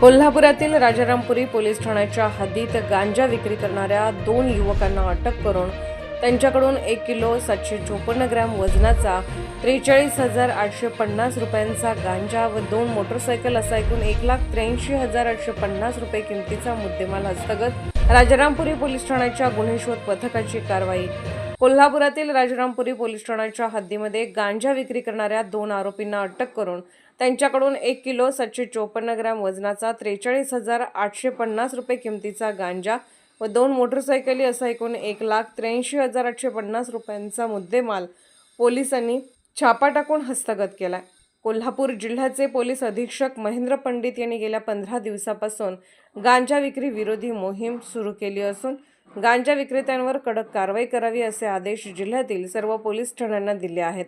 कोल्हापुरातील राजारामपुरी पोलीस ठाण्याच्या हद्दीत गांजा विक्री करणाऱ्या दोन युवकांना अटक करून त्यांच्याकडून एक किलो सातशे चोपन्न ग्रॅम वजनाचा त्रेचाळीस हजार आठशे पन्नास रुपयांचा गांजा व दोन मोटरसायकल असा एकूण एक लाख त्र्याऐंशी हजार आठशे पन्नास रुपये किमतीचा मुद्देमाल हस्तगत. राजारामपुरी पोलीस ठाण्याच्या गुन्हे शोध पथकाची कारवाई कोल्हापुरातील राजारामपुरी पोलीस ठाण्याच्या हद्दीमध्ये गांजा विक्री करणाऱ्या दोन आरोपींना अटक करून त्यांच्याकडून एक किलो सातशे चोपन्न ग्रॅम वजनाचा त्रेचाळीस हजार आठशे पन्नास रुपये किमतीचा गांजा व दोन मोटरसायकली असा एकूण एक लाख त्र्याऐंशी हजार आठशे पन्नास रुपयांचा मुद्देमाल पोलिसांनी छापा टाकून हस्तगत केला कोल्हापूर जिल्ह्याचे पोलीस अधीक्षक महेंद्र पंडित यांनी गेल्या पंधरा दिवसापासून गांजा विक्री विरोधी मोहीम सुरू केली असून गांजा विक्रेत्यांवर कडक कारवाई करावी असे आदेश जिल्ह्यातील सर्व पोलीस ठाण्यांना दिले आहेत.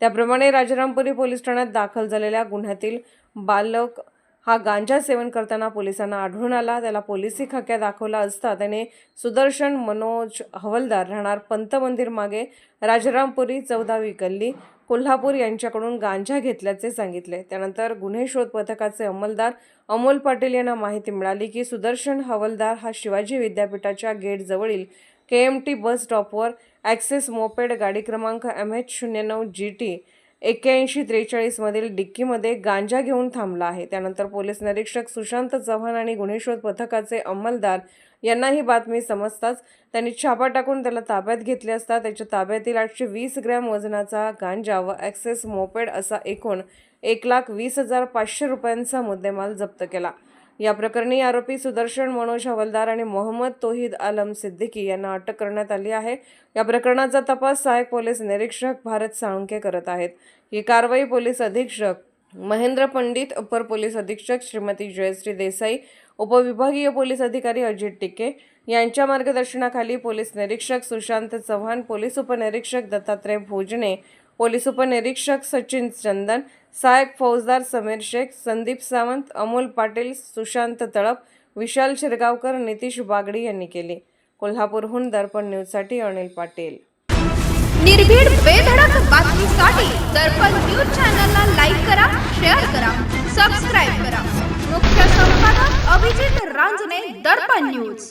त्याप्रमाणे राजारामपुरी पोलीस ठाण्यात दाखल झालेल्या गुन्ह्यातील बालक हा गांजा सेवन करताना पोलिसांना आढळून आला. त्याला पोलिसी खाक्या दाखवला असता त्याने सुदर्शन मनोज हवलदार राहणार पंत मंदिर मागे राजारामपुरी चौदावी गल्ली कोल्हापूर यांच्याकडून गांजा घेतल्याचे सांगितले. त्यानंतर गुन्हे शोध पथकाचे अंमलदार अमोल पाटील यांना माहिती मिळाली की सुदर्शन हवलदार हा शिवाजी विद्यापीठाच्या गेटजवळील के एम टी बस स्टॉपवर ॲक्सेस मोपेड गाडी क्रमांक एम एच शून्य नऊ जी टी एक्क्याऐंशी त्रेचाळीसमधील डिक्कीमध्ये गांजा घेऊन थांबला आहे. त्यानंतर पोलीस निरीक्षक सुशांत चव्हाण आणि गुन्हे शोध पथकाचे अंमलदार यांना ही बातमी समजताच त्यांनी छापा टाकून त्याला ताब्यात घेतले असता त्याच्या ताब्यातील आठशे वीस ग्रॅम वजनाचा गांजा व ॲक्सेस मोपेड असा एकूण एक लाख वीस हजार पाचशे रुपयांचा मुद्देमाल जप्त केला. या प्रकरणी आरोपी सुदर्शन मनोज हवलदार आणि मोहम्मद तोहिद आलम सिद्दीकी यांना अटक करण्यात आली आहे. या प्रकरणाचा तपास सहाय्यक पोलीस निरीक्षक भारत साळुंके करत आहेत. ही कारवाई पोलीस अधीक्षक महेंद्र पंडित अपर पोलीस अधीक्षक श्रीमती जयश्री देसाई उपविभागीय पोलीस अधिकारी अजित टिके यांच्या मार्गदर्शनाखाली पोलीस निरीक्षक सुशांत चव्हाण पोलीस उपनिरीक्षक दत्तात्रय भोजने पोलीस उपनिरीक्षक सचिन चंदन सहायक फौजदार समीर शेख संदीप सावंत अमोल पाटील सुशांत तळप विशाल शिरगावकर नितीश बागडी यांनी केली. कोल्हापूरहून दर्पण न्यूजसाठी अनिल पाटील. निर्भीड बेधडक बातमीसाठी दर्पण न्यूज चॅनलला लाईक करा शेअर करा सबस्क्राईब करा. मुख्य संपादक अभिजित रांजणे दर्पण न्यूज.